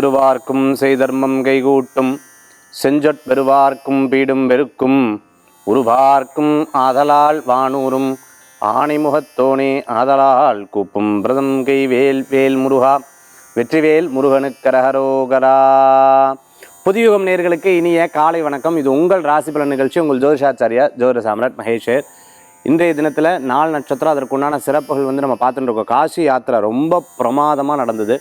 திருவார்க்கும் செய்தர்மம் கைகூட்டும். செஞ்சொற் பெருவார்க்கும் பீடும் வெறுக்கும். உருவார்க்கும் ஆதலால் வானூரும் ஆணைமுகத்தோனே ஆதலால் கூப்பும் பிரதம் கை வேல் வேல் முருகா. வெற்றிவேல் முருகனுக்கரகரோகரா புதியுகம் நேர்களுக்கு இனிய காலை வணக்கம். இது உங்கள் ராசி பலன் நிகழ்ச்சி. உங்கள் ஜோதிஷாச்சாரியா ஜோதிட சாம்ராட் மகேஷர். இன்றைய தினத்தில் நாலு நட்சத்திரம் அதற்குண்டான சிறப்புகள் வந்து நம்ம பார்த்துட்டு இருக்கோம். காசி யாத்திரை ரொம்ப பிரமாதமாக நடந்தது.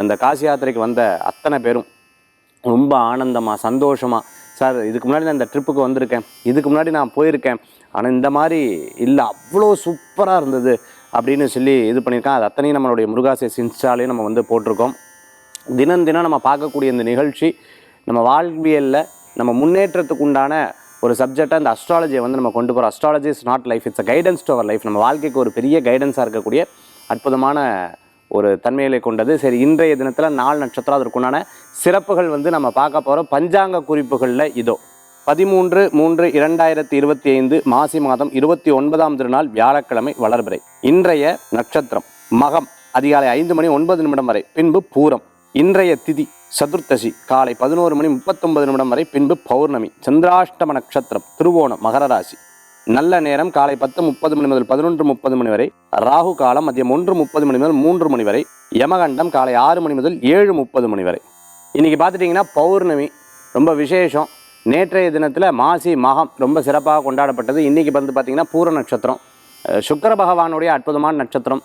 அந்த காசி யாத்திரைக்கு வந்த அத்தனை பேரும் ரொம்ப ஆனந்தமாக சந்தோஷமாக சார் இதுக்கு முன்னாடி நான் இந்த ட்ரிப்புக்கு வந்திருக்கேன். இதுக்கு முன்னாடி நான் போயிருக்கேன். ஆனால் இந்த மாதிரி இல்லை. அவ்வளோ சூப்பராக இருந்தது. அப்படின்னு சொல்லி இது பண்ணியிருக்கேன். அது அத்தனையும் நம்மளுடைய முருகாசை சின்ஸ்டாலே நம்ம வந்து போட்டிருக்கோம். தினம் தினம் நம்ம பார்க்கக்கூடிய இந்த நிகழ்ச்சி நம்ம வாழ்வியலில் நம்ம முன்னேற்றத்துக்கு உண்டான ஒரு சப்ஜெக்டாக இந்த அஸ்ட்ராலஜியை வந்து நம்ம கொண்டு போகிறோம் astrology is not life it's a guidance to our life நம்ம வாழ்க்கைக்கு ஒரு பெரிய கைடன்ஸாக இருக்கக்கூடிய அற்புதமான ஒரு தன்மைகளை கொண்டது. சரி இன்றைய தினத்தில் நாலு நட்சத்திரம் அதற்குண்டான சிறப்புகள் வந்து நம்ம பார்க்க போகிறோம் பஞ்சாங்க குறிப்புகளில் இதோ பதிமூன்று மூன்று இரண்டாயிரத்தி இருபத்தி ஐந்து மாசி மாதம் இருபத்தி ஒன்பதாம் திருநாள் வியாழக்கிழமை வளர்பிறை. இன்றைய நட்சத்திரம் மகம் அதிகாலை ஐந்து மணி ஒன்பது நிமிடம் வரை பின்பு பூரம். இன்றைய திதி சதுர்த்தசி காலை பதினோரு மணி முப்பத்தொன்பது நிமிடம் வரை பின்பு பௌர்ணமி. சந்திராஷ்டம நட்சத்திரம் திருவோணம் மகர ராசி. நல்ல நேரம் காலை பத்து முப்பது மணி முதல் பதினொன்று முப்பது மணி வரை ராகு காலம் மதியம் ஒன்று முப்பது மணி முதல் மூன்று மணி வரை யமகண்டம் காலை ஆறு மணி முதல் ஏழு முப்பது மணி வரை. இன்றைக்கி பார்த்துட்டிங்கன்னா பௌர்ணமி ரொம்ப விசேஷம். நேற்றைய தினத்தில் மாசி மகம் ரொம்ப சிறப்பாக கொண்டாடப்பட்டது. இன்றைக்கி வந்து பார்த்திங்கன்னா பூர நட்சத்திரம். சுக்கர பகவானுடைய அற்புதமான நட்சத்திரம்.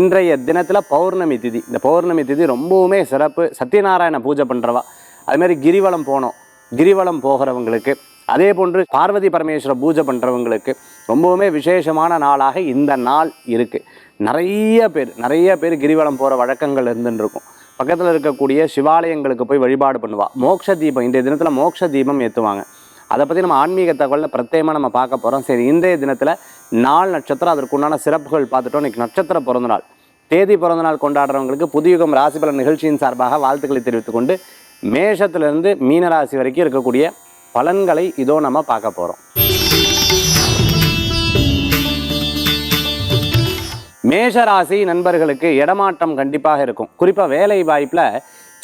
இன்றைய தினத்தில் பௌர்ணமி திதி. இந்த பௌர்ணமி திதி ரொம்பவுமே சிறப்பு. சத்யநாராயண பூஜை பண்ணுறவா அதுமாரி கிரிவலம் போனோம். கிரிவலம் போகிறவங்களுக்கு அதே போன்று பார்வதி பரமேஸ்வர பூஜை பண்ணுறவங்களுக்கு ரொம்பவுமே விசேஷமான நாளாக இந்த நாள் இருக்குது நிறைய பேர் நிறைய பேர் கிரிவலம் போகிற வழக்கங்கள் இருந்துருக்கும் பக்கத்தில் இருக்கக்கூடிய சிவாலயங்களுக்கு போய் வழிபாடு பண்ணுவாள் மோக்ஷ தீபம் இன்றைய தினத்தில் மோக்ஷ தீபம் ஏற்றுவாங்க அதை பற்றி நம்ம ஆன்மீக தகவலில் பிரத்யேகமாக நம்ம பார்க்க போகிறோம் சரி இன்றைய தினத்தில் நாலு நட்சத்திரம் அதற்குண்டான சிறப்புகள் பார்த்துட்டோம். இன்னைக்கு நட்சத்திர பிறந்தநாள். தேதி பிறந்தநாள் கொண்டாடுறவங்களுக்கு புதியுகம் ராசிபலன் நிகழ்ச்சியின் சார்பாக வாழ்த்துக்களை தெரிவித்துக்கொண்டு மேஷத்துலேருந்து மேஷத்திலிருந்து மீனராசி வரைக்கும் இருக்கக்கூடிய பலன்களை இதோ நம்ம பார்க்க போகிறோம் மேஷராசி நண்பர்களுக்கு இடமாற்றம் கண்டிப்பாக இருக்கும். குறிப்பாக வேலை வாய்ப்பில்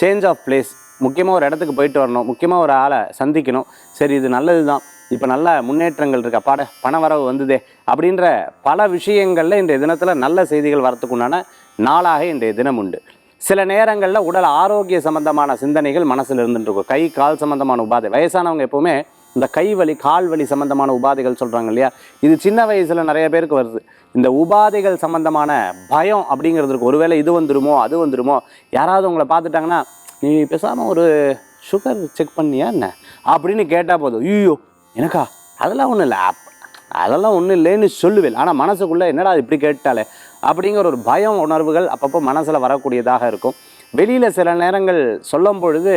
சேஞ்ச் ஆஃப் பிளேஸ் முக்கியமாக ஒரு இடத்துக்கு போயிட்டு வரணும் முக்கியமாக ஒரு ஆளை சந்திக்கணும். சரி இது நல்லது தான் இப்போ நல்ல முன்னேற்றங்கள் இருக்கு? அப்பாட பண வரவு வந்ததே. அப்படின்ற பல விஷயங்களில் இன்றைய தினத்தில் நல்ல செய்திகள் வரத்துக்கு உண்டான நாளாக இன்றைய தினம் உண்டு. சில நேரங்களில் உடல் ஆரோக்கிய சம்பந்தமான சிந்தனைகள் மனசில் இருந்துட்டு இருக்கும் கை கால் சம்பந்தமான உபாதை. வயசானவங்க எப்போவுமே இந்த கை வலி கால் வலி சம்பந்தமான உபாதைகள் சொல்கிறாங்க இல்லையா? இது சின்ன வயசில் நிறைய பேருக்கு வருது. இந்த உபாதைகள் சம்பந்தமான பயம் அப்படிங்கிறது இருக்கு ஒருவேளை இது வந்துருமோ அது வந்துருமோ யாராவது உங்களை பார்த்துட்டாங்கன்னா நீ பேசாமல் ஒரு சுகர் செக் பண்ணியா என்ன? அப்படின்னு கேட்டால் போதும். ஐயோ எனக்கா? அதெல்லாம் ஒன்றும் இல்லை. அதெல்லாம் ஒன்றும் இல்லைன்னு சொல்லுவேன். ஆனால் மனசுக்குள்ளே என்னடா இப்படி கேட்டாலே அப்படிங்கிற ஒரு பயம் உணர்வுகள் அப்பப்போ மனசில் வரக்கூடியதாக இருக்கும். வெளியில் சில நேரங்கள் சொல்லும் பொழுது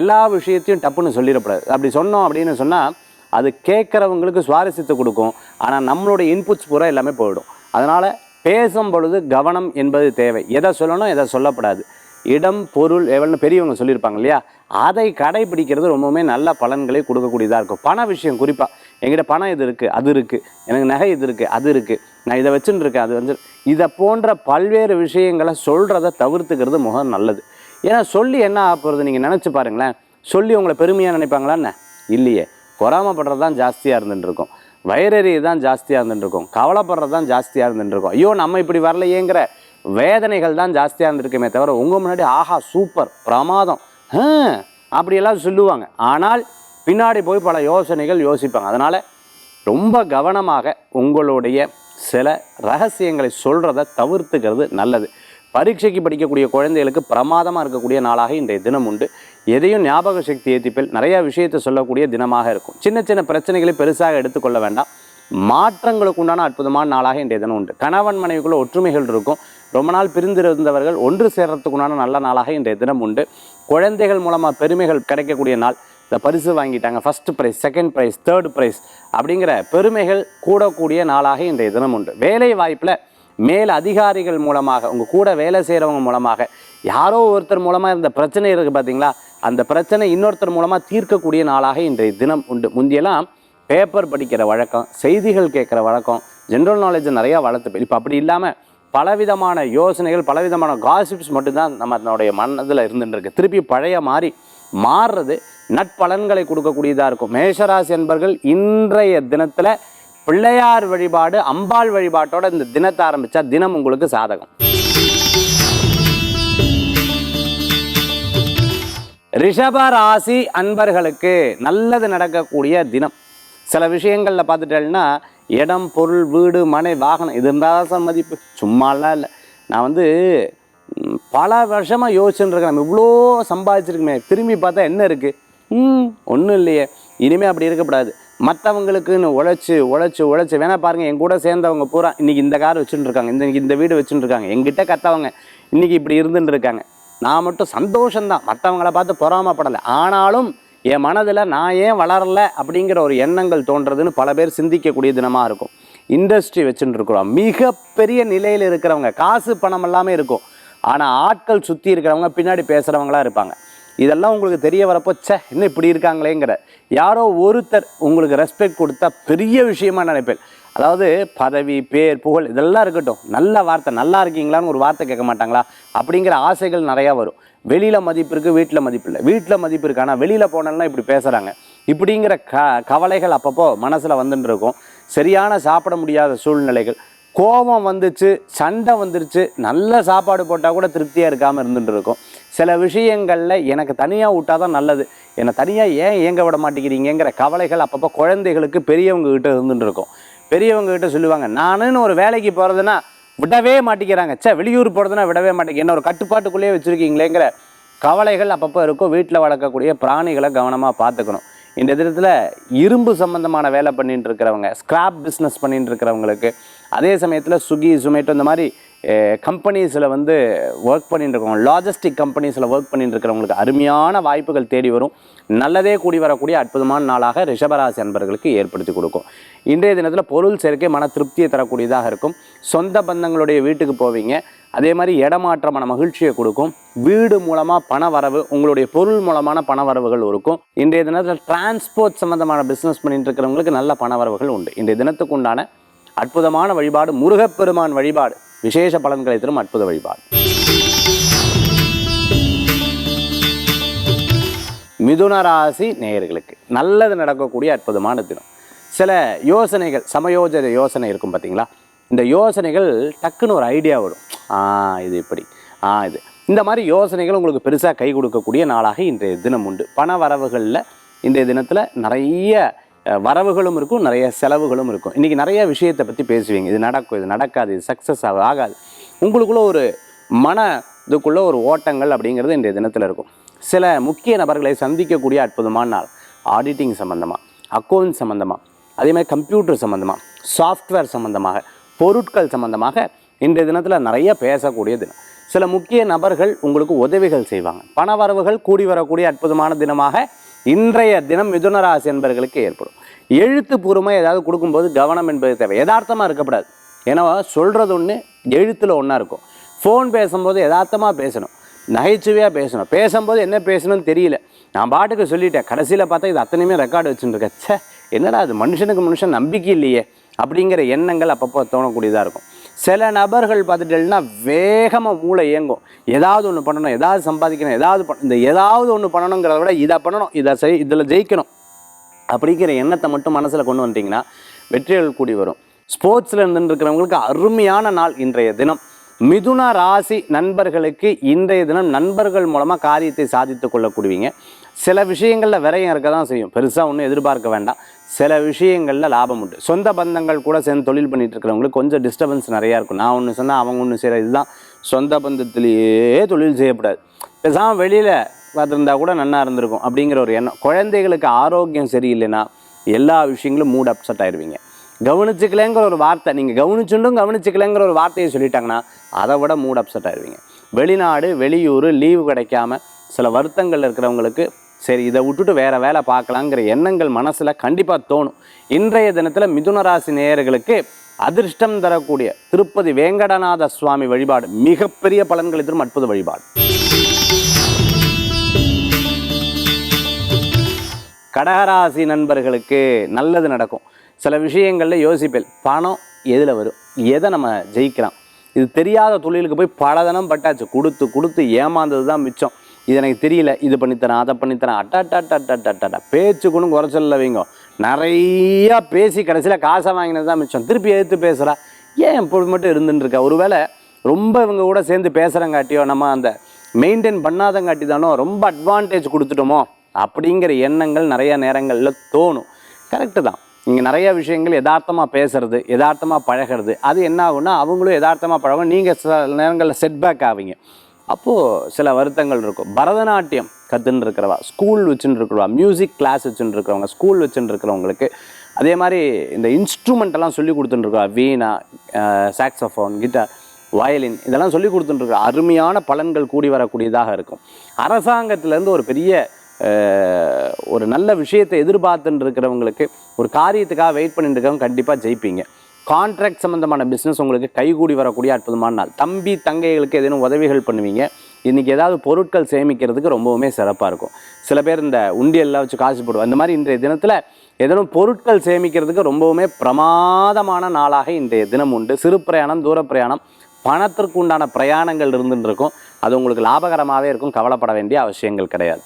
எல்லா விஷயத்தையும் டப்புன்னு சொல்லிடக்கூடாது. அப்படி சொன்னோம் அப்படின்னு சொன்னால் அது கேட்குறவங்களுக்கு சுவாரஸ்யத்தை கொடுக்கும். ஆனால் நம்மளுடைய இன்புட்ஸ் பூரா எல்லாமே போயிடும். அதனால் பேசும் பொழுது கவனம் என்பது தேவை. எதை சொல்லணும் எதை சொல்லப்படாது. இடம் பொருள் எவ்வளோ பெரியவங்க சொல்லியிருப்பாங்க இல்லையா? அதை கடைபிடிக்கிறது ரொம்பவுமே நல்ல பலன்களை கொடுக்கக்கூடியதாக இருக்கும். பண விஷயம் குறிப்பாக என்கிட்ட பணம் இது இருக்குது அது இருக்குது எனக்கு நகை இது இருக்குது அது இருக்குது நான் இதை வச்சுன்னு இருக்கேன் அது வந்து இதை போன்ற பல்வேறு விஷயங்களை சொல்கிறத தவிர்த்துக்கிறது முகம் நல்லது. ஏன்னா சொல்லி என்ன ஆக போகிறது நீங்கள் நினச்சி பாருங்களேன். சொல்லி உங்களை பெருமையாக நினைப்பாங்களா என்ன? இல்லையே. பொறாமப்படுறது தான் ஜாஸ்தியாக இருந்துட்டுருக்கோம் வயிறறி தான் ஜாஸ்தியாக இருந்துட்டுருக்கோம் கவலைப்படுறது தான் ஜாஸ்தியாக இருந்துட்டுருக்கோம் ஐயோ நம்ம இப்படி வரலையேங்கிற வேதனைகள் தான் ஜாஸ்தியாக இருந்திருக்குமே தவிர உங்கள் முன்னாடி ஆஹா சூப்பர் பிரமாதம். அப்படியெல்லாம் சொல்லுவாங்க. ஆனால் பின்னாடி போய் பல யோசனைகள் யோசிப்பாங்க. அதனால் ரொம்ப கவனமாக உங்களுடைய சில ரகசியங்களை சொல்கிறத தவிர்த்துக்கிறது நல்லது. பரீட்சைக்கு படிக்கக்கூடிய குழந்தைகளுக்கு பிரமாதமாக இருக்கக்கூடிய நாளாக இன்றைய தினம் உண்டு. எதையும் ஞாபக சக்தி ஏற்றிப்பில் நிறையா விஷயத்தை சொல்லக்கூடிய தினமாக இருக்கும். சின்ன சின்ன பிரச்சனைகளை பெருசாக எடுத்துக்கொள்ள வேண்டாம். மாற்றங்களுக்கு உண்டான அற்புதமான நாளாக இன்றைய தினம் உண்டு. கணவன் மனைவிக்குள்ள ஒற்றுமைகள் இருக்கும். ரொம்ப நாள் பிரிந்திருந்தவர்கள் ஒன்று சேர்றதுக்குண்டான நல்ல நாளாக இன்றைய தினம் உண்டு. குழந்தைகள் மூலமாக பெருமைகள் கிடைக்கக்கூடிய நாள். இந்த பரிசு வாங்கிட்டாங்க. First prize second prize third prize அப்படிங்கிற பெருமைகள் கூடக்கூடிய நாளாக இன்றைய தினம் உண்டு. வேலை வாய்ப்பில் மேல் அதிகாரிகள் மூலமாக உங்கள் கூட வேலை செய்கிறவங்க மூலமாக யாரோ ஒருத்தர் மூலமாக இருந்த பிரச்சனை இருக்குது பார்த்தீங்களா அந்த பிரச்சனை இன்னொருத்தர் மூலமாக தீர்க்கக்கூடிய நாளாக இன்றைய தினம் உண்டு. முந்தியெல்லாம் பேப்பர் படிக்கிற வழக்கம் செய்திகள் கேட்குற வழக்கம் ஜென்ரல் நாலேஜை நிறையா வளர்த்து இப்போ அப்படி இல்லாமல் பலவிதமான யோசனைகள் பலவிதமான காசிப்ஸ் மட்டும்தான் நம்மளுடைய மனதில் இருந்துட்டு திருப்பி பழைய மாதிரி மாறுறது நட்பலன்களை கொடுக்கக்கூடியதாக இருக்கும். மேஷராசி என்பர்கள் இன்றைய தினத்தில் பிள்ளையார் வழிபாடு அம்பாள் வழிபாட்டோட இந்த தினத்தை ஆரம்பித்தா தினம் உங்களுக்கு சாதகம். ரிஷப ராசி அன்பர்களுக்கு நல்லது நடக்கக்கூடிய தினம். சில விஷயங்களில் பார்த்துட்டேன்னா இடம் பொருள் வீடு மனை வாகனம் இது இருந்தால் தான் சார் மதிப்பு. சும்மாலாம் இல்லை. நான் வந்து பல வருஷமாக யோசிச்சுருக்கேன் இருக்கேன். நம்ம இவ்வளோ சம்பாதிச்சிருக்குமே. திரும்பி பார்த்தா என்ன இருக்குது ம் ஒன்றும் இல்லையே. இனிமேல் அப்படி இருக்கக்கூடாது மற்றவங்களுக்குன்னு உழைச்சி உழைச்சி உழைச்சி வேணால் பாருங்கள் என் கூட சேர்ந்தவங்க பூரா இன்றைக்கி இந்த கார் வச்சுட்டு இருக்காங்க. இந்த இந்த வீடு வச்சுட்டு இருக்காங்க. எங்கிட்ட கத்தவங்க இன்றைக்கி இப்படி இருந்துட்டு இருக்காங்க. நான் மட்டும் சந்தோஷம்தான். மற்றவங்கள பார்த்து பொறாமப்படலை. ஆனாலும் என் மனதில் நான் ஏன் வளரல அப்படிங்கிற ஒரு எண்ணங்கள் தோன்றதுன்னு பல பேர் சிந்திக்கக்கூடிய தினமாக இருக்கும். இண்டஸ்ட்ரி வச்சுட்டு இருக்கிறோம். மிகப்பெரிய நிலையில் இருக்கிறவங்க காசு பணம் எல்லாமே இருக்கும். ஆனால் ஆட்கள் சுற்றி இருக்கிறவங்க பின்னாடி பேசுகிறவங்களா இருப்பாங்க. இதெல்லாம் உங்களுக்கு தெரிய வரப்போ சே இன்னும் இப்படி இருக்காங்களேங்கிற. யாரோ ஒருத்தர் உங்களுக்கு ரெஸ்பெக்ட் கொடுத்தா பெரிய விஷயமா நினைப்பேன். அதாவது பதவி பேர் புகழ் இதெல்லாம் இருக்கட்டும். நல்ல வார்த்தை நல்லா இருக்கீங்களான்னு ஒரு வார்த்தை கேட்க மாட்டாங்களா? அப்படிங்கிற ஆசைகள் நிறையா வரும். வெளியில் மதிப்பு இருக்குது வீட்டில் மதிப்பு இல்லை. வீட்டில் மதிப்பு இருக்கு. ஆனால் வெளியில் போனோம்னா இப்படி பேசுகிறாங்க இப்படிங்கிற க கவலைகள் அப்பப்போ மனசில் வந்துட்டு இருக்கும். சரியான சாப்பிட முடியாத சூழ்நிலைகள். கோபம் வந்துச்சு சண்டை வந்துருச்சு. நல்ல சாப்பாடு போட்டால் கூட திருப்தியாக இருக்காமல் இருந்துட்டு இருக்கும். சில விஷயங்களில் எனக்கு தனியாக விட்டால் தான் நல்லது. என்னை தனியாக ஏன் இயங்க விட மாட்டேங்கிறீங்கிற கவலைகள் அப்பப்போ குழந்தைகளுக்கு பெரியவங்ககிட்ட இருந்துட்டு இருக்கும். பெரியவங்க கிட்ட சொல்லுவாங்க நானுன்னு ஒரு வேலைக்கு போகிறதுனா விடவே மாட்டேங்கிறாங்க. சே வெளியூர் போகிறதுனா விடவே மாட்டேங்க. என்ன ஒரு கட்டுப்பாட்டுக்குள்ளேயே வச்சுருக்கீங்களேங்கிற கவலைகள் அப்பப்போ இருக்கும். வீட்டில் வளர்க்கக்கூடிய பிராணிகளை கவனமாக பார்த்துக்கணும். இந்த தினத்தில் இரும்பு சம்மந்தமான வேலை பண்ணிட்டு இருக்கிறவங்க ஸ்கிராப் பிஸ்னஸ் பண்ணிட்டு இருக்கிறவங்களுக்கு அதே சமயத்தில் சுகி சுமேட்டோ இந்த மாதிரி கம்பெனிஸில் வந்து ஒர்க் பண்ணிட்டு இருக்கவங்க லாஜிஸ்டிக் கம்பெனிஸில் ஒர்க் பண்ணிட்டு இருக்கிறவங்களுக்கு அருமையான வாய்ப்புகள் தேடி வரும். நல்லதே கூடி வரக்கூடிய அற்புதமான நாளாக ரிஷபராசி அன்பர்களுக்கு ஏற்படுத்தி கொடுக்கும். இன்றைய தினத்தில் பொருள் சேர்க்கை மன திருப்தியை தரக்கூடியதாக இருக்கும். சொந்த பந்தங்களுடைய வீட்டுக்கு போவீங்க. அதே மாதிரி இடமாற்றமான மகிழ்ச்சியை கொடுக்கும். வீடு மூலமாக பண வரவு உங்களுடைய பொருள் மூலமான பண வரவுகள் இருக்கும். இன்றைய தினத்தில் டிரான்ஸ்போர்ட் சம்மந்தமான பிஸ்னஸ் பண்ணிட்டு இருக்கிறவங்களுக்கு நல்ல பண வரவுகள் உண்டு. இன்றைய தினத்துக்கு உண்டான அற்புதமான வழிபாடு முருகப்பெருமான் வழிபாடு. விசேஷ பலன்களை தரும் அற்புத வழிபாடு. மிதுன ராசி நேயர்களுக்கு நல்லது நடக்கக்கூடிய அற்புதமான தினம். சில யோசனைகள் சமயோஜ யோசனை இருக்கும் பார்த்தீங்களா இந்த யோசனைகள் டக்குன்னு ஒரு ஐடியா வரும். ஆ இது இப்படி. ஆ இது. இந்த மாதிரி யோசனைகள் உங்களுக்கு பெருசாக கை கொடுக்கக்கூடிய நாளாக இன்றைய தினம் உண்டு. பண வரவுகளில் இன்றைய தினத்தில் நிறைய வரவுகளும் இருக்கும் நிறைய செலவுகளும் இருக்கும். இன்றைக்கி நிறைய விஷயத்தை பற்றி பேசுவீங்க. இது நடக்கும் இது நடக்காது இது சக்ஸஸ் ஆகாது. உங்களுக்குள்ளே ஒரு மன இதுக்குள்ளே ஒரு ஓட்டங்கள் அப்படிங்கிறது இன்றைய தினத்தில் இருக்கும். சில முக்கிய நபர்களை சந்திக்கக்கூடிய அற்புதமான நாள் ஆடிட்டிங் சம்மந்தமாக அக்கௌண்ட் சம்மந்தமாக அதே மாதிரி கம்ப்யூட்டர் சம்மந்தமாக சாஃப்ட்வேர் சம்மந்தமாக பொருட்கள் சம்மந்தமாக இன்றைய தினத்தில் நிறைய பேசக்கூடிய தினம். சில முக்கிய நபர்கள் உங்களுக்கு உதவிகள் செய்வாங்க. பண வரவுகள் கூடி வரக்கூடிய அற்புதமான தினமாக இன்றைய தினம் மிதுனராசி என்பர்களுக்கு என்பவர்களுக்கு ஏற்படும். எழுத்துப்பூர்வமாக ஏதாவது கொடுக்கும்போது கவனம் என்பது தேவை. யதார்த்தமாக இருக்கக்கூடாது ஏன்னா சொல்கிறது ஒன்று எழுத்தில் ஒன்றா இருக்கும். ஃபோன் பேசும்போது யதார்த்தமாக பேசணும். நகைச்சுவையாக பேசணும். பேசும்போது என்ன பேசணும்னு தெரியல. நான் பாட்டுக்கு சொல்லிட்டேன். கடைசியில் பார்த்தா இது அத்தனையுமே ரெக்கார்டு வச்சுருக்கேன் சே என்னடா அது மனுஷனுக்கு மனுஷன் நம்பிக்கை இல்லையே. அப்படிங்கிற எண்ணங்கள் அப்பப்போ தோணக்கூடியதாக இருக்கும். சில நபர்கள் பார்த்துட்டேன்னா வேகமாக மூளை இயங்கும். ஏதாவது ஒன்று பண்ணணும் ஏதாவது சம்பாதிக்கணும் ஏதாவது பண்ண இந்த ஏதாவது ஒன்று பண்ணணுங்கிறத விட இதை பண்ணணும் இதை செய் இதில் ஜெயிக்கணும். அப்படிங்கிற எண்ணத்தை மட்டும் மனசில் கொண்டு வந்துட்டிங்கன்னா வெற்றிகள் கூடி வரும். ஸ்போர்ட்ஸில் இருந்துருக்கிறவங்களுக்கு அருமையான நாள் இன்றைய தினம். மிதுன ராசி நண்பர்களுக்கு இன்றைய தினம் நண்பர்கள் மூலமாக காரியத்தை சாதித்து கொள்ளக்கூடியவங்க. சில விஷயங்களில் விரயம் இருக்க தான் செய்யும். பெருசாக ஒன்றும் எதிர்பார்க்க வேண்டாம். சில விஷயங்களில் லாபம் உண்டு. சொந்த பந்தங்கள் கூட சேர்ந்து தொழில் பண்ணிட்டு இருக்கிறவங்களுக்கு கொஞ்சம் டிஸ்டர்பன்ஸ் நிறையா இருக்கும். நான் ஒன்று சொன்னால் அவங்க ஒன்று செய்கிற இதுதான். சொந்த பந்தத்திலேயே தொழில் செய்யக்கூடாது பேசாமல் வெளியில் பார்த்துருந்தா கூட நல்லா இருந்திருக்கும் அப்படிங்கிற ஒரு எண்ணம். குழந்தைகளுக்கு ஆரோக்கியம் சரியில்லைன்னா எல்லா விஷயங்களும் மூட் அப்செட் ஆயிடுவீங்க. கவனிச்சுக்கலங்கிற ஒரு வார்த்தை நீங்கள் கவனிச்சுண்டும் கவனிச்சுக்கலைங்கிற ஒரு வார்த்தையை சொல்லிட்டாங்கன்னா அதை விட மூட் அப்செட் ஆயிடுவீங்க. வெளிநாடு வெளியூர் லீவு கிடைக்காம சில வருத்தங்கள் இருக்கிறவங்களுக்கு சரி இதை விட்டுட்டு வேற வேலை பார்க்கலாங்கிற எண்ணங்கள் மனசில் கண்டிப்பாக தோணும். இன்றைய தினத்தில் மிதுனராசி நேயர்களுக்கு அதிர்ஷ்டம் தரக்கூடிய திருப்பதி வேங்கடநாத சுவாமி வழிபாடு மிகப்பெரிய பலன்களை தரும் அற்புத வழிபாடு. கடகராசி நண்பர்களுக்கு நல்லது நடக்கும். சில விஷயங்களில் யோசிப்பேன் பணம் எதில் வரும்? எதை நம்ம ஜெயிக்கலாம்? இது தெரியாத தொழிலுக்கு போய் பலதனம் பட்டாச்சு. கொடுத்து கொடுத்து ஏமாந்தது தான் மிச்சம். இது எனக்கு தெரியல இது பண்ணித்தரேன் அதை பண்ணித்தரேன். அட்டா பேச்சுக்குன்னு குறைச்சல வைங்க. நிறையா பேசி கடைசியில் காசை வாங்கினது தான் மிச்சம். திருப்பி எதிர்த்து பேசுகிறா ஏன் இப்படி மட்டும் இருந்துட்டுருக்கா ஒருவேளை ரொம்ப இவங்க கூட சேர்ந்து பேசுகிறங்காட்டியோ நம்ம அந்த மெயின்டைன் பண்ணாதங்காட்டி தானோ ரொம்ப அட்வான்டேஜ் கொடுத்துட்டோமோ? அப்படிங்கிற எண்ணங்கள் நிறைய நேரங்களில் தோணும். கரெக்டு தான். இங்கே நிறைய விஷயங்கள் யதார்த்தமாக பேசுறது யதார்த்தமாக பழகிறது. அது என்ன ஆகும்னா அவங்களும் யதார்த்தமாக பழகும் நீங்கள் சில நேரங்களில் செட்பேக் ஆவீங்க. அப்போது சில வருத்தங்கள் இருக்கும். பரதநாட்டியம் கற்றுன்னு இருக்கிறவா ஸ்கூல் வச்சுன்னு இருக்கிறவா மியூசிக் கிளாஸ் வச்சுன்னு இருக்கிறவங்க ஸ்கூல் வச்சுன்னு இருக்கிறவங்களுக்கு அதே மாதிரி இந்த இன்ஸ்ட்ருமெண்ட்டெல்லாம் சொல்லி கொடுத்துட்டுருக்கா வீணா சாக்ஸோஃபோன் கிட்டார் வயலின் இதெல்லாம் சொல்லி கொடுத்துட்டு அருமையான பலன்கள் கூடி வரக்கூடியதாக இருக்கும். அரசாங்கத்திலேருந்து ஒரு பெரிய ஒரு நல்ல விஷயத்தை எதிர்பார்த்துட்டு இருக்கிறவங்களுக்கு ஒரு காரியத்துக்காக வெயிட் பண்ணிட்டு இருக்கவங்க கண்டிப்பாக ஜெயிப்பீங்க. கான்ட்ராக்ட் சம்மந்தமான பிஸ்னஸ் உங்களுக்கு கைகூடி வரக்கூடிய அற்புதமான நாள். தம்பி தங்கைகளுக்கு ஏதேனும் உதவிகள் பண்ணுவீங்க. இன்றைக்கி ஏதாவது பொருட்கள் சேமிக்கிறதுக்கு ரொம்பவுமே சிறப்பாக இருக்கும். சில பேர் இந்த உண்டியல்லாம் வச்சு காசு போடுவோம் அந்த மாதிரி இன்றைய தினத்தில் ஏதேனும் பொருட்கள் சேமிக்கிறதுக்கு ரொம்பவுமே பிரமாதமான நாளாக இன்றைய தினம் உண்டு. சிறு பிரயாணம் தூர பிரயாணம் பணத்திற்கு உண்டான பிரயாணங்கள் இருந்துட்டு இருக்கும் அது உங்களுக்கு லாபகரமாகவே இருக்கும். கவலைப்பட வேண்டிய அவசியங்கள் கிடையாது.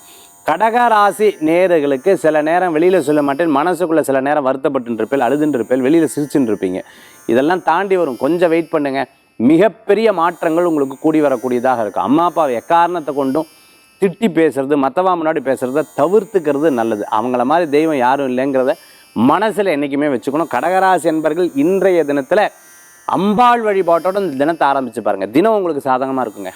கடகராசி நேர்களுக்கு சில நேரம் வெளியில் சொல்ல மாட்டேன் மனசுக்குள்ளே சில நேரம் வருத்தப்பட்டு இருப்பேன் அழுதுன்னு இருப்பேன் வெளியில் சிரிச்சுட்டு இருப்பீங்க இதெல்லாம் தாண்டி வரும். கொஞ்சம் வெயிட் பண்ணுங்க. மிகப்பெரிய மாற்றங்கள் உங்களுக்கு கூடி வரக்கூடியதாக இருக்கும். அம்மா அப்பாவை எக்காரணத்தை கொண்டும் திட்டி பேசுறது மற்றவா முன்னாடி பேசுகிறத தவிர்த்துக்கிறது நல்லது. அவங்கள மாதிரி தெய்வம் யாரும் இல்லைங்கிறத மனசில் என்றைக்குமே வச்சுக்கணும். கடகராசி என்பர்கள் இன்றைய தினத்தில் அம்பாள் வழிபாட்டோட இந்த தினத்தை ஆரம்பிச்சு பாருங்க. தினம் உங்களுக்கு சாதகமாக இருக்குங்க.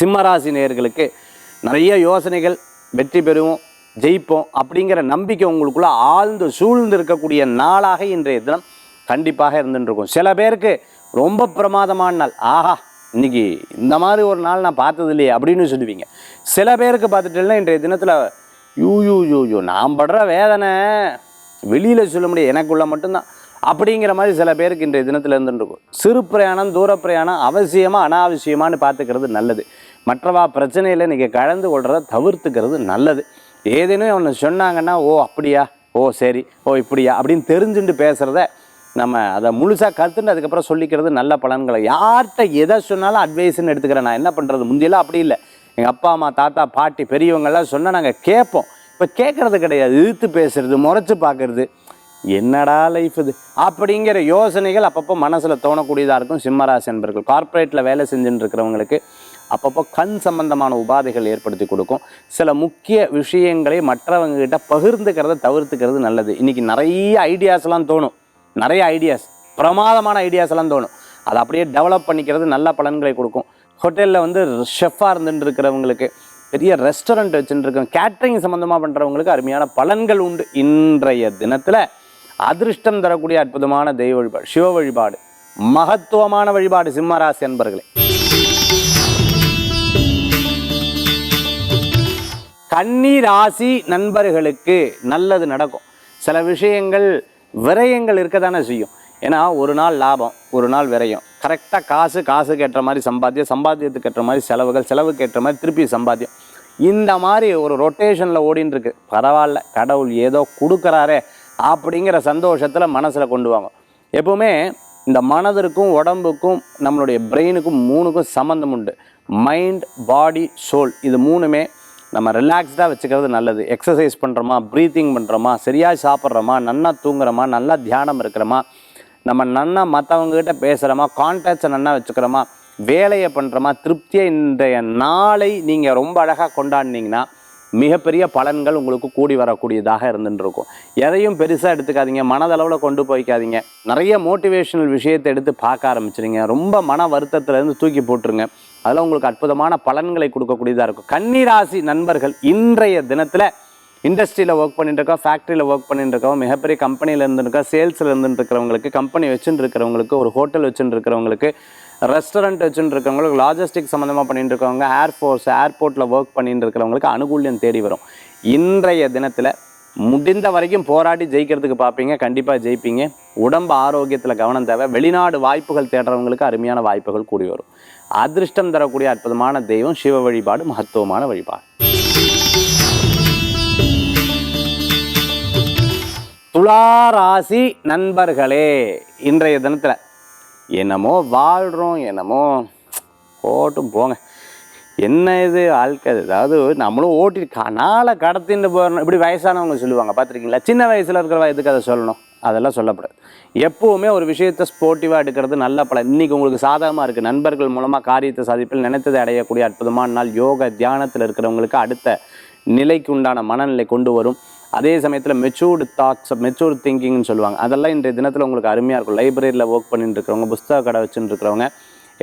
சிம்மராசி நேர்களுக்கு நிறைய யோசனைகள் வெற்றி பெறுவோம் ஜெயிப்போம் அப்படிங்கிற நம்பிக்கை உங்களுக்குள்ளே ஆழ்ந்து சூழ்ந்து இருக்கக்கூடிய நாளாக இன்றைய தினம் கண்டிப்பாக இருந்துருக்கும் சில பேருக்கு ரொம்ப பிரமாதமான நாள். ஆஹா இன்னைக்கு இந்த மாதிரி ஒரு நாள் நான் பார்த்தது இல்லையே அப்படின்னு சொல்லுவீங்க. சில பேருக்கு பார்த்துட்டேன்னா இன்றைய தினத்தில் யூ யூ யூ யூ நான் படுற வேதனை. வெளியில் சொல்ல முடியாது. எனக்குள்ளே மட்டும்தான். அப்படிங்கிற மாதிரி சில பேருக்கு இன்றைய தினத்தில் இருந்துட்டு இருக்கும் சிறு பிரயாணம் தூர பிரயாணம் அவசியமாக அனாவசியமானு பார்த்துக்கிறது நல்லது. மற்றவா பிரச்சனையில் நீங்கள் கலந்து கொள்கிறத தவிர்த்துக்கிறது நல்லது. ஏதேனும் ஒன்று சொன்னாங்கன்னா ஓ அப்படியா? ஓ சரி. ஓ இப்படியா? அப்படின்னு தெரிஞ்சுட்டு பேசுகிறத நம்ம அதை முழுசாக கற்றுட்டு அதுக்கப்புறம் சொல்லிக்கிறது நல்ல பலன்களை. யார்கிட்ட எதை சொன்னாலும் அட்வைஸ்ன்னு எடுத்துக்கிறேன். நான் என்ன பண்ணுறது முந்தியெல்லாம் அப்படி இல்லை. எங்கள் அப்பா அம்மா தாத்தா பாட்டி பெரியவங்கெல்லாம் சொன்னால் நாங்கள் கேட்போம். இப்போ கேட்குறது கிடையாது. இழுத்து பேசுறது முறைச்சி பார்க்குறது. என்னடா லைஃப் இது? அப்படிங்கிற யோசனைகள் அப்பப்போ மனசில் தோணக்கூடியதாக இருக்கும். சிம்மராசி என்பர்கள் கார்ப்பரேட்டில் வேலை செஞ்சுட்டு இருக்கிறவங்களுக்கு அப்பப்போ கண் சம்பந்தமான உபாதைகள் ஏற்படுத்தி கொடுக்கும். சில முக்கிய விஷயங்களை மற்றவங்ககிட்ட பகிர்ந்துக்கிறத தவிர்த்துக்கிறது நல்லது. இன்றைக்கி நிறைய ஐடியாஸ்லாம் தோணும். நிறைய ஐடியாஸ் பிரமாதமான ஐடியாஸ்லாம் தோணும். அதை அப்படியே டெவலப் பண்ணிக்கிறது நல்ல பலன்களை கொடுக்கும். ஹோட்டலில் வந்து ஷெஃபாக இருந்துட்டு இருக்கிறவங்களுக்கு பெரிய ரெஸ்டாரண்ட் வச்சுட்டு இருக்கோம் கேட்ரிங் சம்மந்தமாக பண்ணுறவங்களுக்கு அருமையான பலன்கள் உண்டு. இன்றைய தினத்தில் அதிர்ஷ்டம் தரக்கூடிய அற்புதமான தெய்வ வழிபாடு சிவ வழிபாடு. மகத்துவமான வழிபாடு சிம்மராசி அன்பர்களே. கன்னி ராசி நண்பர்களுக்கு நல்லது நடக்கும். சில விஷயங்கள் விரயங்கள் இருக்க தானே செய்யும். ஏன்னா ஒரு நாள் லாபம் ஒரு நாள் விரயம். கரெக்டாக காசு காசுக்கு ஏற்ற மாதிரி சம்பாத்தியம் சம்பாத்தியத்துக்கு ஏற்ற மாதிரி செலவுகள் செலவுக்கு ஏற்ற மாதிரி திருப்பி சம்பாத்தியம். இந்த மாதிரி ஒரு ரொட்டேஷனில் ஓடின்னு இருக்கு. பரவாயில்ல கடவுள் ஏதோ கொடுக்குறாரே. அப்படிங்கிற சந்தோஷத்தில் மனசில் கொண்டு வாங்க. எப்போவுமே இந்த மனதிற்கும் உடம்புக்கும் நம்மளுடைய பிரெயினுக்கும் மூணுக்கும் சம்மந்தம் உண்டு. மைண்ட் பாடி சோல் இது மூணுமே நம்ம ரிலாக்ஸ்டாக வச்சுக்கிறது நல்லது. எக்ஸசைஸ் பண்ணுறோமா ப்ரீத்திங் பண்ணுறோமா சரியாக சாப்பிட்றோமா நல்லா தூங்குறோமா நல்லா தியானம் இருக்கிறோமா நம்ம நன்னா மற்றவங்ககிட்ட பேசுகிறோமா கான்டாக்ட்ஸை நன்னா வச்சுக்கிறோமா வேலையை பண்ணுறோமா திருப்தியை இன்றைய நாளை நீங்கள் ரொம்ப அழகாக கொண்டாடினீங்கன்னா மிகப்பெரிய பலன்கள் உங்களுக்கு கூடி வரக்கூடியதாக இருந்துருக்கும் எதையும் பெருசாக எடுத்துக்காதீங்க. மனதளவில் கொண்டு போய்க்காதீங்க. நிறைய மோட்டிவேஷனல் விஷயத்தை எடுத்து பார்க்க ஆரம்பிச்சிருங்க. ரொம்ப மன வருத்தத்திலேருந்து தூக்கி போட்டுருங்க. அதில் உங்களுக்கு அற்புதமான பலன்களை கொடுக்கக்கூடியதாக இருக்கும். கன்னிராசி நண்பர்கள் இன்றைய தினத்தில் இண்டஸ்ட்ரியில் ஒர்க் பண்ணிட்டு இருக்கோம் ஃபேக்ட்ரியில் ஒர்க் பண்ணிட்டு இருக்கோம் மிகப்பெரிய கம்பெனியில் இருந்துருக்கோம். சேல்ஸில் இருந்துட்டு இருக்கிறவங்களுக்கு கம்பெனி வச்சுட்டு இருக்கிறவங்களுக்கு ஒரு ஹோட்டல் வச்சுட்டு இருக்கிறவங்களுக்கு ரெஸ்டாரண்ட் வச்சுட்டு இருக்கிறவங்களுக்கு லாஜிஸ்டிக் சம்மந்தமாக பண்ணிட்டு இருக்கவங்க ஏர்ஃபோர்ஸ் ஏர்போர்ட்டில் ஒர்க் பண்ணிட்டு இருக்கிறவங்களுக்கு அனுகூல்யம் தேடி வரும். இன்றைய தினத்தில் முடிந்த வரைக்கும் போராடி ஜெயிக்கிறதுக்கு பார்ப்பீங்க கண்டிப்பாக ஜெயிப்பீங்க. உடம்பு ஆரோக்கியத்தில் கவனம் தேவை. வெளிநாடு வாய்ப்புகள் தேடுறவங்களுக்கு அருமையான வாய்ப்புகள் கூடி வரும். அதிர்ஷ்டம் தரக்கூடிய அற்புதமான தெய்வம் சிவ வழிபாடு மகத்துவமான வழிபாடு. துளாராசி நண்பர்களே இன்றைய தினத்தில் என்னமோ வாழ்கிறோம் என்னமோ போட்டும் போங்க. என்ன இது வாழ்க்கை? அதாவது நம்மளும் ஓட்டி கா- நாளை கடத்தின்னு போகிறோம் இப்படி வயசானவங்க சொல்லுவாங்க பார்த்துருக்கீங்களா? சின்ன வயசில் இருக்கிறவா எதுக்கு அதை சொல்லணும்? அதெல்லாம் சொல்லப்படாது. எப்போவுமே ஒரு விஷயத்தை ஸ்போர்ட்டிவாக எடுக்கிறது நல்ல பலன். இன்றைக்கி உங்களுக்கு சாதகமாக இருக்குது நண்பர்கள் மூலமாக காரியத்தை சாதிப்பில் நினைத்ததை அடையக்கூடிய அற்புதமான நாள் யோக தியானத்தில் இருக்கிறவங்களுக்கு அடுத்த நிலைக்கு உண்டான மனநிலை கொண்டு வரும். அதே சமயத்தில் மெச்சூர்டு தாட்ஸ் மெச்சூர்டு திங்கிங்னு சொல்லுவாங்க. அதெல்லாம் இன்றைய தினத்தில் உங்களுக்கு அருமையாக இருக்கும். லைப்ரரியில் ஒர்க் பண்ணிட்டு இருக்கிறவங்க புஸ்தக கடை வச்சுட்டு இருக்கிறவங்க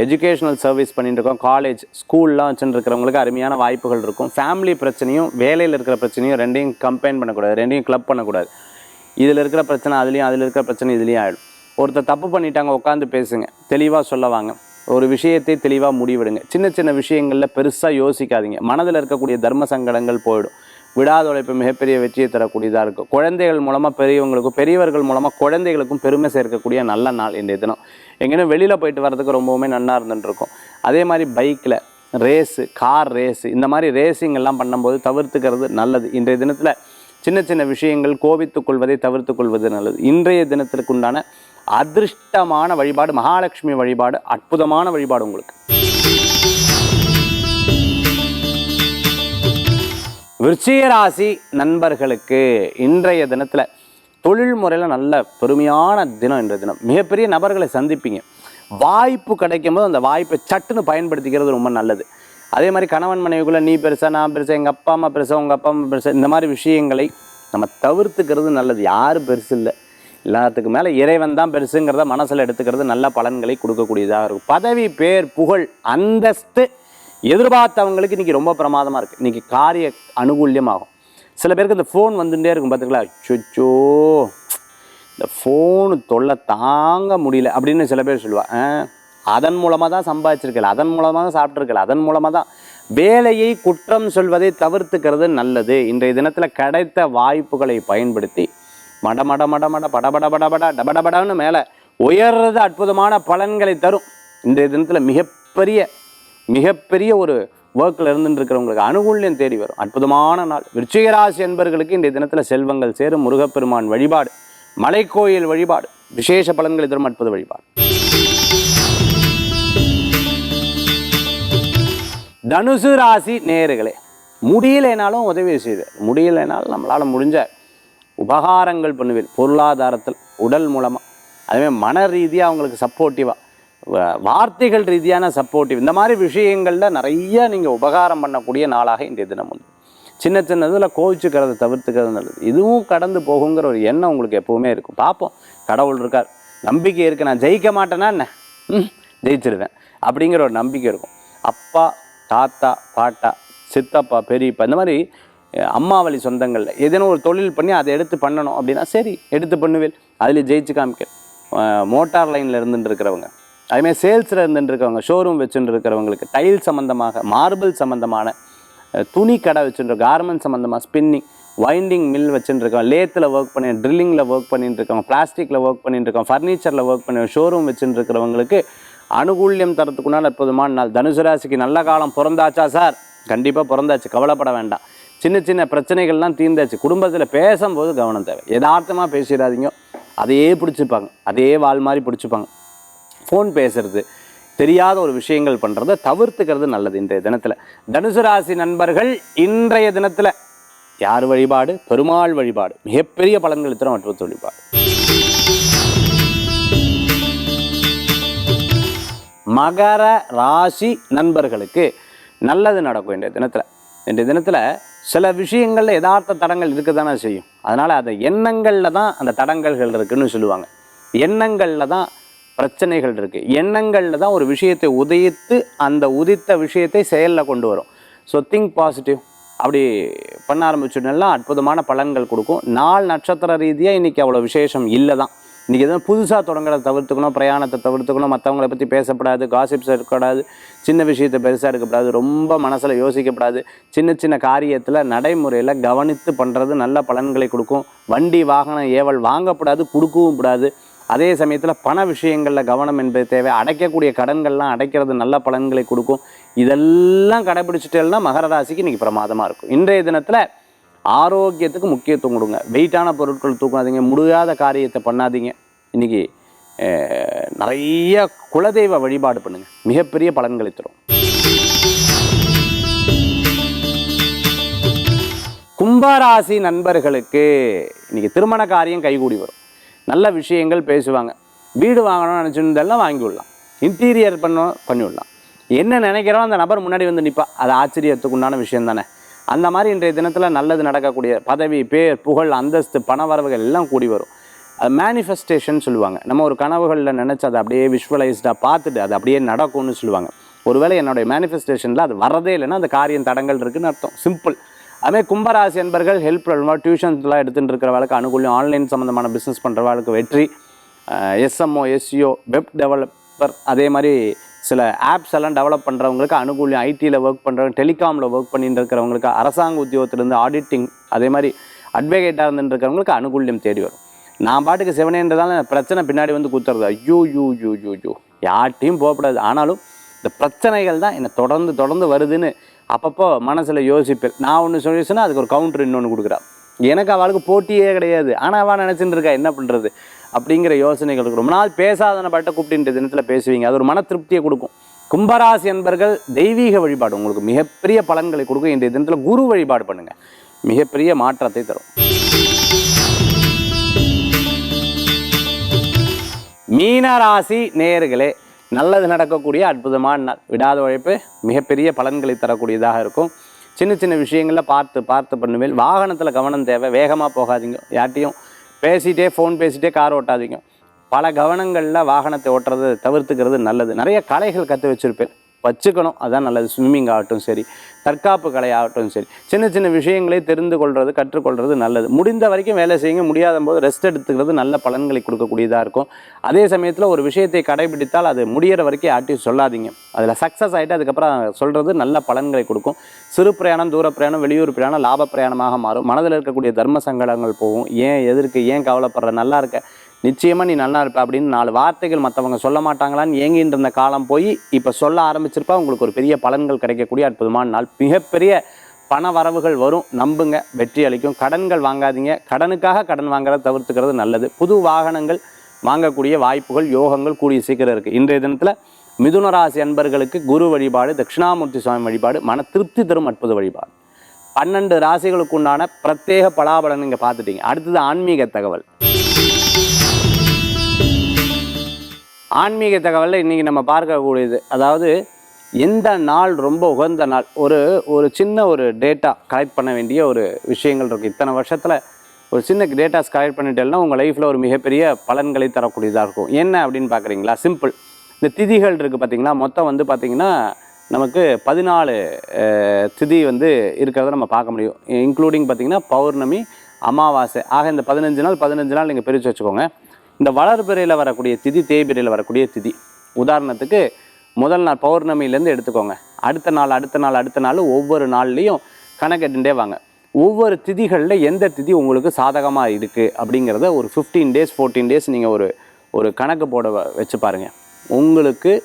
எஜுகேஷனல் சர்வீஸ் பண்ணிட்டு இருக்கோம் காலேஜ் ஸ்கூல்லாம் வச்சுட்டு இருக்கிறவங்களுக்கு அருமையான வாய்ப்புகள் இருக்கும். ஃபேமிலி பிரச்சனையும் வேலையில் இருக்கிற பிரச்சனையும் ரெண்டையும் கம்பைன் பண்ணக்கூடாது. ரெண்டையும் கிளப் பண்ணக்கூடாது. இதில் இருக்கிற பிரச்சனை அதுலேயும் அதில் இருக்கிற பிரச்சனை இதுலேயும் ஆகிடும் ஒருத்தர் தப்பு பண்ணிட்டாங்க உட்காந்து பேசுங்க. தெளிவாக சொல்லவாங்க ஒரு விஷயத்தை தெளிவாக முடிவெடுங்க. சின்ன சின்ன விஷயங்களில் பெருசாக யோசிக்காதீங்க. மனதில் இருக்கக்கூடிய தர்ம சங்கடங்கள் போயிடும். விடாத உழைப்பு மிகப்பெரிய வெற்றியை தரக்கூடியதாக இருக்கும். குழந்தைகள் மூலமாக பெரியவங்களுக்கும் பெரியவர்கள் மூலமாக குழந்தைகளுக்கும் பெருமை சேர்க்கக்கூடிய நல்ல நாள் இன்றைய தினம். எங்கேயும் வெளியில் போயிட்டு வர்றதுக்கு ரொம்பவுமே நல்லா இருந்துட்டுருக்கும் அதே மாதிரி பைக்கில் ரேஸு கார் ரேஸு இந்த மாதிரி ரேசிங் எல்லாம் பண்ணும்போது தவிர்த்துக்கிறது நல்லது. இன்றைய தினத்தில் சின்ன சின்ன விஷயங்கள் கோபித்துக் கொள்வதை தவிர்த்து கொள்வது நல்லது. இன்றைய தினத்திற்குண்டான அதிர்ஷ்டமான வழிபாடு மகாலட்சுமி வழிபாடு அற்புதமான வழிபாடு உங்களுக்கு. விருச்சிகராசி நண்பர்களுக்கு இன்றைய தினத்தில் தொழில் முறையில் நல்ல பெருமையான தினம் இன்றைய தினம். மிகப்பெரிய நபர்களை சந்திப்பீங்க. வாய்ப்பு கிடைக்கும் போது அந்த வாய்ப்பை சட்டுன்னு பயன்படுத்திக்கிறது ரொம்ப நல்லது. அதே மாதிரி கணவன் மனைவிக்குள்ளே நீ பெருசா நான் பெருசா எங்கள் அப்பா அம்மா பெருசா உங்கள் அப்பா அம்மா பெருசா இந்த மாதிரி விஷயங்களை நம்ம தவிர்த்துக்கிறது நல்லது. யாரும் பெருசு இல்லை. எல்லாத்துக்கு மேலே இறைவன் தான் பெருசுங்கிறத மனசில் எடுத்துக்கிறது நல்ல பலன்களை கொடுக்கக்கூடியதாக இருக்கும். பதவி பேர் புகழ் அந்தஸ்து எதிர்பார்த்தவங்களுக்கு இன்றைக்கி ரொம்ப பிரமாதமாக இருக்குது இன்றைக்கி காரிய அனுகூல்யமாகும். சில பேருக்கு இந்த ஃபோன் வந்துட்டே இருக்கும் பார்த்துக்கலாம் சுச்சோ இந்த ஃபோனு தொல்லை தாங்க முடியல அப்படின்னு சில பேர் சொல்லுவாள் "ஆ, அதன் மூலமாக தான் சம்பாதிச்சிருக்கல அதன் மூலமாக தான் சாப்பிட்ருக்கல அதன் மூலமாக தான் வேலையை குற்றம் சொல்வதை தவிர்த்துக்கிறது நல்லது. இன்றைய தினத்தில் கிடைத்த வாய்ப்புகளை பயன்படுத்தி மட மட மட மட படபட படபட டபடபடன்னு மேலே உயர்றது அற்புதமான பலன்களை தரும். இன்றைய தினத்தில் மிகப்பெரிய மிகப்பெரிய ஒரு ஒர்க்கில் இருந்துருக்கிறவங்களுக்கு அனுகூல்யம் தேடி வரும். அற்புதமான நாள். விருச்சிகராசி என்பர்களுக்கு இன்றைய தினத்தில் செல்வங்கள் சேரும். முருகப்பெருமான் வழிபாடு மலைக்கோயில் வழிபாடு விசேஷ பலன்களை தரும் அற்புத வழிபாடு. தனுசு ராசி நேர்களே முடியலைனாலும் உதவி செய்து. முடியலைனாலும் நம்மளால் முடிஞ்ச உபகாரங்கள் பண்ணுவேன் பொருளாதாரத்தில் உடல் மூலமாக அதேமாதிரி மன ரீதியாக அவங்களுக்கு சப்போர்ட்டிவாக வார்த்தைகள் ரீதியான சப்போர்ட்டிவ் இந்த மாதிரி விஷயங்களில் நிறைய நீங்கள் உபகாரம் பண்ணக்கூடிய நாளாக இன்றைய தினம் உண்டு. சின்ன சின்ன இதில் கோவிச்சுக்கிறத தவிர்த்துக்கிறது நல்லது. இதுவும் கடந்து போகுங்கிற ஒரு எண்ணம் உங்களுக்கு எப்போவுமே இருக்கும். பார்ப்போம் கடவுள் இருக்கார். நம்பிக்கை இருக்குது நான் ஜெயிக்க மாட்டேனா என்ன? ம் ஜெயிச்சிருவேன். அப்படிங்கிற ஒரு நம்பிக்கை இருக்கும். அப்பா தாத்தா பாட்டா சித்தப்பா பெரியப்பா இந்த மாதிரி அம்மா வழி சொந்தங்களில் ஏதேனும் ஒரு தொழில் பண்ணி அதை எடுத்து பண்ணணும் அப்படின்னா சரி எடுத்து பண்ணுவேன். அதில் ஜெயிச்சு காமிக்க மோட்டார் லைனில் இருந்துட்டு இருக்கிறவங்க. அதுமாதிரி சேல்ஸில் இருந்துருக்கவங்க ஷோரூம் வச்சுட்டு இருக்கிறவங்களுக்கு டைல் சம்மந்தமாக மார்பிள் சம்மந்தமான துணி கடை வச்சுட்டு கார்மெண்ட் சம்மந்தமாக ஸ்பின்னிங் வைண்டிங் மில் வச்சுருக்கோம் லேத்தில் ஒர்க் பண்ணி ட்ரில்லிங்கில் ஒர்க் பண்ணிட்டு இருக்கோம் பிளாஸ்டிக்கில் ஒர்க் பண்ணிட்டு இருக்கோம் ஃபர்னிச்சரில் ஒர்க் பண்ணி ஷோரூம் வச்சுட்டு இருக்கிறவங்களுக்கு அனுகூல்யம் தரத்துக்குனால் அற்புதமான நாள். தனுசு ராசிக்கு நல்ல காலம் பிறந்தாச்சா சார்? கண்டிப்பாக பிறந்தாச்சு. கவலைப்பட வேண்டாம். சின்ன சின்ன பிரச்சனைகள்லாம் தீர்ந்தாச்சு. குடும்பத்தில் பேசும்போது கவனம் தேவை. எதார்த்தமாக பேசிடாதீங்க. அதையே பிடிச்சிப்பாங்க. அதே வால் மாதிரி பிடிச்சிப்பாங்க. ஃபோன் பேசுறது தெரியாத ஒரு விஷயங்கள் பண்ணுறதை தவிர்த்துக்கிறது நல்லது இன்றைய தினத்தில். தனுசு ராசி நண்பர்கள் இன்றைய தினத்தில் யார் வழிபாடு? பெருமாள் வழிபாடு. மிகப்பெரிய பலன்கள் தரும் அற்புத வழிபாடு மகர ராசி நண்பர்களுக்கு நல்லது நடக்கும் இன்றைய தினத்தில். இன்றைய தினத்தில் சில விஷயங்களில் யதார்த்த தடங்கள் இருக்க தானே செய்யும். அதனால் அந்த எண்ணங்களில் தான் அந்த தடங்கல்கள் இருக்குன்னு சொல்லுவாங்க. எண்ணங்களில் தான் பிரச்சனைகள் இருக்குது எண்ணங்களில் தான் ஒரு விஷயத்தை உதைத்து அந்த உதித்த விஷயத்தை செயலில் கொண்டு வரும். ஸோ திங்க் பாசிட்டிவ் அப்படி பண்ண ஆரம்பிச்சோன்னா அற்புதமான பலன்கள் கொடுக்கும். நாள் நட்சத்திர ரீதியாக இன்றைக்கி அவ்வளோ விசேஷம் இல்லை தான். இன்றைக்கி எதுவும் புதுசாக தொடங்குறத தவிர்த்துக்கணும் பிரயாணத்தை தவிர்த்துக்கணும். மற்றவங்கள பற்றி பேசப்படாது காசிப்ஸ் இருக்கக்கூடாது சின்ன விஷயத்தை பெருசாக இருக்கக்கூடாது ரொம்ப மனசில் யோசிக்கப்படாது. சின்ன சின்ன காரியத்தில் நடைமுறையில் கவனித்து பண்ணுறது நல்ல பலன்களை கொடுக்கும். வண்டி வாகனம் ஏவல் வாங்கக்கூடாது கொடுக்கவும் கூடாது. அதே சமயத்தில் பண விஷயங்களில் கவனம் என்பது தேவை. அடைக்கக்கூடிய கடன்கள்லாம் அடைக்கிறது நல்ல பலன்களை கொடுக்கும். இதெல்லாம் கடைபிடிச்சிட்டேன்னா மகர ராசிக்கு இன்றைக்கி பிரமாதமாக இருக்கும். இன்றைய தினத்தில் ஆரோக்கியத்துக்கு முக்கியத்துவம் கொடுங்க. வெயிட்டான பொருட்கள் தூக்காதீங்க. முடியாத காரியத்தை பண்ணாதீங்க. இன்றைக்கி நிறைய குலதெய்வ வழிபாடு பண்ணுங்க. மிகப்பெரிய பலன்களை தரும். கும்பராசி நண்பர்களுக்கு இன்றைக்கி திருமண காரியம் கைகூடி வரும். நல்ல விஷயங்கள் பேசுவாங்க. வீடு வாங்கணும்னு நினச்சிருந்தெல்லாம் வாங்கி விடலாம். இன்டீரியர் பண்ணோம் பண்ணிவிடலாம் என்ன நினைக்கிறோம் அந்த நபர் முன்னாடி வந்து நிற்பா அது ஆச்சரியத்துக்கு உண்டான விஷயம் தானே. அந்த மாதிரி இன்றைய தினத்தில் நல்லது நடக்கக்கூடிய பதவி பேர் புகழ் அந்தஸ்து பண வரவுகள் எல்லாம் கூடி வரும். அது மேனிஃபெஸ்டேஷன் சொல்லுவாங்க. நம்ம ஒரு கனவுகளில் நினச்சி அதை அப்படியே விஷுவலைஸ்டாக பார்த்துட்டு அது அப்படியே நடக்கும்னு சொல்லுவாங்க. ஒருவேளை என்னுடைய மேனிஃபெஸ்டேஷனில் அது வரதே இல்லைன்னா அந்த காரியம் தடங்கள் இருக்குதுன்னு அர்த்தம். சிம்பிள் அதுமாதிரி கும்பராசி என்பர்கள் ஹெல்ப் டியூஷன்ஸ்லாம் எடுத்துகிட்டு இருக்கிறவளுக்கு அனுகூலியம் ஆன்லைன் சம்மந்தமான பிஸ்னஸ் பண்ணுறவளுக்கு வெற்றி. எஸ்எம்ஓ எஸ்சிஓ வெப் டெவலப்பர் அதே மாதிரி சில ஆப்ஸ் எல்லாம் டெவலப் பண்ணுறவங்களுக்கு அனுகூலியம் ஐடியில் ஒர்க் பண்ணுறவங்க டெலிகாமில் ஒர்க் பண்ணிட்டு இருக்கிறவங்களுக்கு அரசாங்க உத்தியோகத்திலேருந்து ஆடிட்டிங் அதே மாதிரி அட்வொகேட்டாக இருந்துட்டு இருக்கிறவங்களுக்கு தேடி வரும். நான் பாட்டுக்கு சிவனேன்றதால பிரச்சனை பின்னாடி வந்து குத்துறது. ஐயோ யூ யூ யூ யூ யார்ட்டையும் போகக்கூடாது ஆனாலும் இந்த பிரச்சனைகள் தான் என்னை தொடர்ந்து தொடர்ந்து வருதுன்னு அப்பப்போ மனசில் யோசிப்பேன். நான் ஒன்று சொல்லிச்சுன்னா அதுக்கு ஒரு கவுண்டர் இன்னொன்று கொடுக்குறா. எனக்கு அவளுக்கு போட்டியே கிடையாது. ஆனால் அவள் நினச்சிட்டு இருக்கா என்ன பண்ணுறது அப்படிங்கிற யோசனைகள் ரொம்ப நாள் பேசாதன பாட்ட கூப்பிட்டு தினத்தில் பேசுவீங்க. அது ஒரு மன திருப்தியை கொடுக்கும். கும்பராசி என்பர்கள் தெய்வீக வழிபாடு உங்களுக்கு மிகப்பெரிய பலன்களை கொடுக்கும். இன்றைய தினத்தில் குரு வழிபாடு பண்ணுங்கள் மிகப்பெரிய மாற்றத்தை தரும். மீனராசி நேயர்களே நல்லது நடக்கக்கூடிய அற்புதமான நாள் விடாத உழைப்பு மிகப்பெரிய பலன்களை தரக்கூடியதாக இருக்கும். சின்ன சின்ன விஷயங்களில் பார்த்து பார்த்து பண்ணுவேன். வாகனத்தில் கவனம் தேவை. வேகமாக போகாதீங்க. யார்ட்டையும் பேசிகிட்டே ஃபோன் பேசிகிட்டே கார் ஓட்டாதீங்க. பல கவனங்களில் வாகனத்தை ஓட்டுறது தவிர்த்துக்கிறது நல்லது. நிறைய கலைகள் கற்று வச்சுருப்பேன். வச்சுக்கணும். அதான் நல்லது. ஸ்விம்மிங் ஆகட்டும் சரி தற்காப்பு கலை ஆகட்டும் சரி சின்ன சின்ன விஷயங்களை தெரிந்து கொள்வது கற்றுக்கொள்வது நல்லது. முடிந்த வரைக்கும் வேலை செய்யுங்க. முடியாத போது ரெஸ்ட் எடுத்துக்கிறது நல்ல பலன்களை கொடுக்கக்கூடியதாக இருக்கும். அதே சமயத்தில் ஒரு விஷயத்தை கடைபிடித்தால் அது முடிகிற வரைக்கும் யார்ட்டையும் சொல்லாதீங்க. அதில் சக்ஸஸ் ஆகிட்டு அதுக்கப்புறம் சொல்கிறது நல்ல பலன்களை கொடுக்கும். சிறு பிரயாணம் தூர பிரயாணம் வெளியூர் பிரயாணம் லாப பிரயாணமாக மாறும். மனதில் இருக்கக்கூடிய தர்ம சங்கடங்கள் போகும். ஏன் எதிர்க்கு ஏன் கவலைப்படுற நல்லா இருக்க நிச்சயமாக நீ நல்லா இருப்ப அப்படின்னு நாலு வார்த்தைகள் மற்றவங்க சொல்ல மாட்டாங்களான்னு ஏங்கிட்டு இருந்த காலம் போய் இப்போ சொல்ல ஆரம்பிச்சிருப்பா உங்களுக்கு ஒரு பெரிய பலன்கள் கிடைக்கக்கூடிய அற்புதமான நாள். மிகப்பெரிய பண வரவுகள் வரும். நம்புங்க. வெற்றி அளிக்கும். கடன்கள் வாங்காதீங்க. கடனுக்காக கடன் வாங்குறத தவிர்த்துக்கிறது நல்லது. புது வாகனங்கள் வாங்கக்கூடிய வாய்ப்புகள் யோகங்கள் கூடிய சீக்கிரம் இருக்குது இன்றைய தினத்தில் மிதுன ராசி அன்பர்களுக்கு குரு வழிபாடு தட்சிணாமூர்த்தி சுவாமி வழிபாடு மன திருப்தி தரும் அற்புத வழிபாடு. பன்னெண்டு ராசிகளுக்கு உண்டான பிரத்யேக பலாபலன் நீங்கள் பார்த்துட்டீங்க. அடுத்தது ஆன்மீக தகவல். ஆன்மீக தகவலில் இன்றைக்கி நம்ம பார்க்கக்கூடியது. அதாவது எந்த நாள் ரொம்ப உகந்த நாள்? ஒரு ஒரு சின்ன ஒரு டேட்டா கலெக்ட் பண்ண வேண்டிய ஒரு விஷயங்கள் இருக்குது இத்தனை வருஷத்தில் ஒரு சின்ன டேட்டாஸ் கலெக்ட் பண்ணிட்டேன்னா உங்கள் லைஃப்பில் ஒரு மிகப்பெரிய பலன்களை தரக்கூடியதாக இருக்கும். என்ன அப்படின்னு பார்க்குறீங்களா? சிம்பிள் இந்த திதிகள் இருக்குது பார்த்திங்களா மொத்தம் வந்து பார்த்திங்கன்னா நமக்கு பதினாலு திதி வந்து இருக்கிறத நம்ம பார்க்க முடியும். இன்க்ளூடிங் பார்த்திங்கன்னா பௌர்ணமி அமாவாசை. ஆக இந்த பதினஞ்சு நாள் பதினஞ்சு நாள் நீங்கள் பிரித்து வச்சுக்கோங்க. இந்த வளர்பிறையில் வரக்கூடிய திதி தேய்பிறையில் வரக்கூடிய திதி. உதாரணத்துக்கு முதல் நாள் பௌர்ணமியிலேருந்து எடுத்துக்கோங்க. அடுத்த நாள் அடுத்த நாள் அடுத்த நாள் ஒவ்வொரு நாள்லேயும் கணக்கெட்டுட்டே வாங்க. ஒவ்வொரு திதிகளில் எந்த திதி உங்களுக்கு சாதகமாக இருக்குது அப்படிங்கிறத ஒரு ஃபிஃப்டீன் டேஸ் ஃபோர்டீன் டேஸ் நீங்கள் ஒரு ஒரு கணக்கு போட வ- வச்சு பாருங்கள் உங்களுக்கு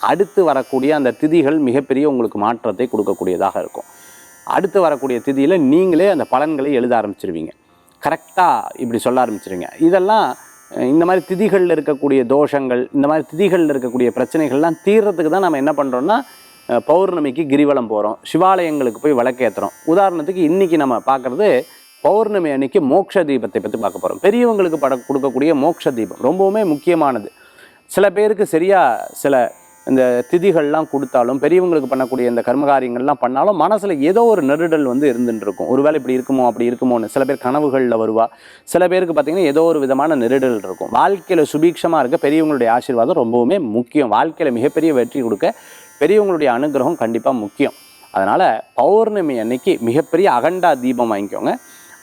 அடுத்து வரக்கூடிய அந்த திதிகள் மிகப்பெரிய உங்களுக்கு மாற்றத்தை கொடுக்கக்கூடியதாக இருக்கும். அடுத்து வரக்கூடிய திதியில் நீங்களே அந்த பலன்களை எழுத ஆரம்பிச்சிருவீங்க. கரெக்டாக இப்படி சொல்ல ஆரம்பிச்சிருவீங்க இதெல்லாம் இந்த மாதிரி திதிகளில் இருக்கக்கூடிய தோஷங்கள் இந்த மாதிரி திதிகளில் இருக்கக்கூடிய பிரச்சனைகள்லாம் தீர்றதுக்கு தான் நம்ம என்ன பண்ணுறோன்னா பௌர்ணமிக்கு கிரிவலம் போகிறோம் சிவாலயங்களுக்கு போய் விளக்கேற்றுறோம் உதாரணத்துக்கு இன்றைக்கி நம்ம பார்க்குறது பௌர்ணமி அன்னைக்கு மோட்ச தீபத்தை பற்றி பார்க்க போகிறோம் பெரியவங்களுக்கு பட கொடுக்கக்கூடிய மோட்ச தீபம் ரொம்பவுமே முக்கியமானது. சில பேருக்கு சரியாக சில இந்த திதிகள்லாம் கொடுத்தாலும் பெரியவங்களுக்கு பண்ணக்கூடிய இந்த கர்மகாரியங்கள்லாம் பண்ணாலும் மனசில் ஏதோ ஒரு நெருடல் வந்து இருந்துட்டு இருக்கும் ஒருவேளை இப்படி இருக்குமோ அப்படி இருக்குமோன்னு. சில பேர் கனவுகளில் வருவா. சில பேருக்கு பார்த்திங்கன்னா ஏதோ ஒரு விதமான நெருடல் இருக்கும். வாழ்க்கையில் சுபீட்சமாக இருக்க பெரியவங்களுடைய ஆசீர்வாதம் ரொம்பவுமே முக்கியம். வாழ்க்கையில் மிகப்பெரிய வெற்றி கொடுக்க பெரியவங்களுடைய அனுகிரகம் கண்டிப்பாக முக்கியம். அதனால் பௌர்ணமி அன்னைக்கு மிகப்பெரிய அகண்டா தீபம் வாங்கிக்கோங்க.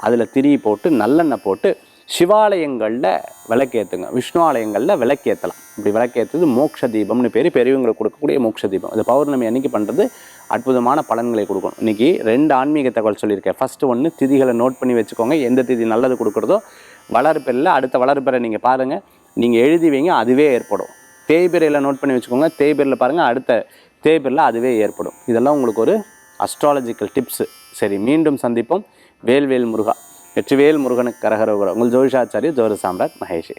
அதில் திரி போட்டு நல்லெண்ணெய் போட்டு சிவாலயங்களில் விளக்கேற்றுங்க விஷ்ணு ஆலயங்களில் விளக்கேற்றலாம் இப்படி விளக்கேற்றுறது மோட்ச தீபம்னு பேர் பெரியவங்களுக்கு கொடுக்கக்கூடிய மோட்ச தீபம். இது பௌர்ணமி அன்னைக்கு பண்ணுறது அற்புதமான பலன்களை கொடுக்கணும். இன்றைக்கி ரெண்டு ஆன்மீக தகவல் சொல்லியிருக்கேன். ஃபஸ்ட்டு ஒன்று திதிகளை நோட் பண்ணி வச்சுக்கோங்க. எந்த திதி நல்லது கொடுக்குறதோ வளர்ப்பில் அடுத்த வளர்ப்பிறை நீங்கள் பாருங்கள் நீங்கள் எழுதி வைங்க அதுவே ஏற்படும். தேய்பிரையில் நோட் பண்ணி வச்சுக்கோங்க. தேய்பிரில் பாருங்கள் அடுத்த தேய்பிரில் அதுவே ஏற்படும். இதெல்லாம் உங்களுக்கு ஒரு அஸ்ட்ராலஜிக்கல் டிப்ஸு சரி மீண்டும் சந்திப்போம். வேல்வேல் முருகா. வெற்றிவேல் முருகனுக்கு கரகரோகரம் உங்கள் ஜோதிஷாச்சாரிய ஜோதி சாம்ராட் மகேஷ்